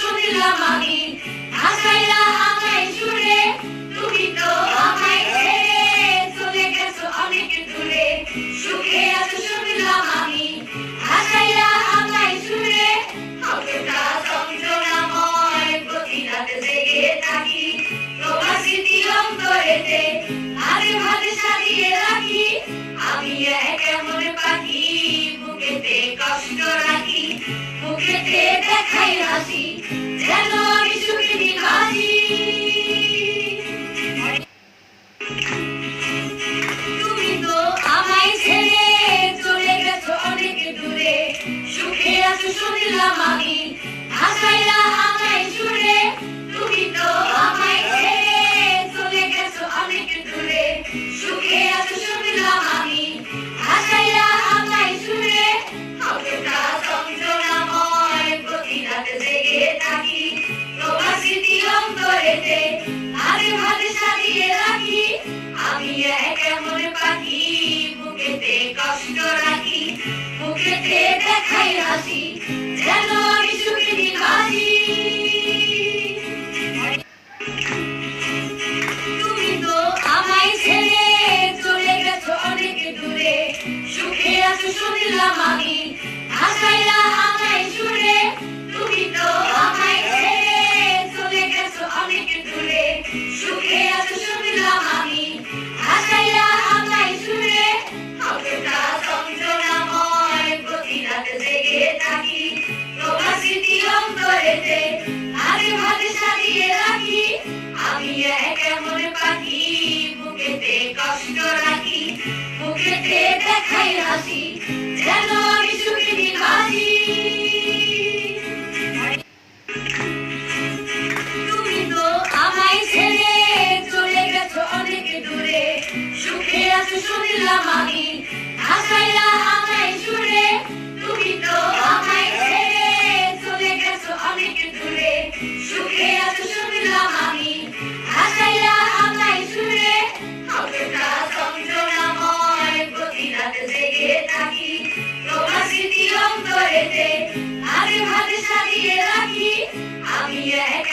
শুনিলাম আমি। ভাসাইলা আমায় সুরে তুমি তো আমায় ছেড়ে চলে গেছো অনেক দূরে। সুখে আছো শুনিলাম আমি। ভাসাইলা আমায় সুরে কতটা যন্ত্রণাময় প্রতিরাত জেগে থাকি। তোমার স্মৃতি অন্তরেতে ভাগে ভাগে সাজিয়ে রাখি। আমি এক এমন পাখি বুকেতে কষ্ট রাখি। মুখেতে দেখাই হাসি। আছো শুনলাম আমি। ভাসাইলা আমায় সুরে তুমি তো আমায় ছেড়ে চলে গেছো অনেক দূরে। সুখে আছো শুনলাম আমি। ভাসাইলা আমায় সুরে কতটা যন্ত্রণাময় প্রতি রাত জেগে থাকি। তোমার স্মৃতি অন্তরেতে ভাগে ভাগে সাজিয়ে রাখি। আমি এক এমন পাখি, বুকেতে কষ্ট রাখি। মুখেতে দেখাই হাসি। আছো আমি ভাসাইলা আমায় সুরে কতটা যন্ত্রণাময় প্রতি রাত জেগে থাকি। তোমার স্মৃতি অন্তরেতে ভাগে ভাগে সাজিয়ে রাখি। আমি এক এমন পাখি, বুকেতে কষ্ট রাখি। মুখেতে দেখাই হাসি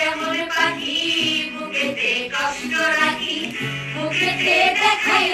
এমন পাখি বুকেতে কষ্ট রাখি। মুখেতে দেখাই